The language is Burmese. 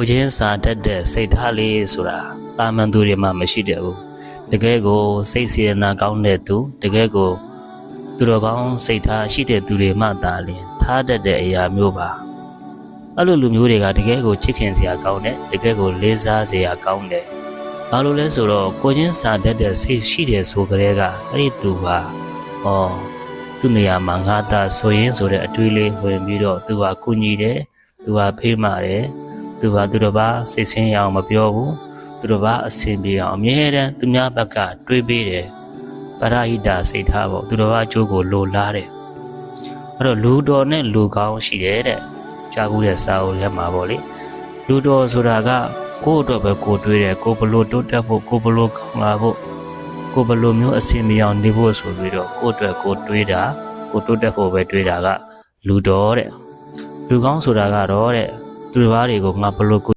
ကိုချင်းစာတတ်တဲ့စိတ်ထားလေးဆိုတာတာမန်သူတွေမှမရှိတဲ့ဘူးတကယ်ကိုစိတ်စေရနာကောင်းတဲ့သူတကယ်ကိုသူတော်ကောင်းစိတ်ထားရှိတဲ့သူတွေမှသာလျှင်ထားတတ်တဲ့အရာမျိုးပါအဲ့လိုလူမျိုးတွေကတကယ်ကိုချစ်ခင်စရာကောင်းတယ်တကယ်ကိုလေးစားစရာကောင်းတယ်ဘာလို့လဲဆိုတော့ကိုချင်းစာတတ်တဲ့စိတ်ရှိတယ်ဆိုကြတဲ့ကအဲ့ဒီသူဟာဩသူ့နေရာမှာငါသာဆိုရင်ဆိုတဲ့အတွေးလေးဝင်ပြီးတော့သူဟာကုညီတယ်သူဟာဖေးမာတယ် သူဟာသူတစ်ပါးစိတ်ဆင်းရအောင်မပြောဘူးသူတစ်ပါးအဆင်ပြေအောင်အမြဲတမ်းသူများဘက်ကတွေးပေးတယ်ပရဟိတာစိတ်ထားပေါ့သူတစ်ပါးအကျိုးကိုလိုလားတယ်အဲ့တော့လူတော်နဲ့လူကောင်းရှိတယ်တဲ့ကြားဘူးတဲ့စာအုပ်ထဲမှာပေါ့လေလူတော်ဆိုတာကကိုယ့်အတွက်ပဲကိုယ်တွေးတယ်ကိုယ်ဘလို့တိုးတက်ဖို့ကိုယ်ဘလို့ကောင်းလာဖို့ကိုယ်ဘလို့မျိုးအဆင်ပြေအောင်နေဖို့ဆိုပြီးတော့ကိုယ့်အတွက်ကိုယ်တွေးတာကိုယ်တိုးတက်ဖို့ပဲတွေးတာကလူတော်တဲ့လူကောင်းဆိုတာကတော့တဲ့ သူတစ်ပါးတွေကိုငါဘလို့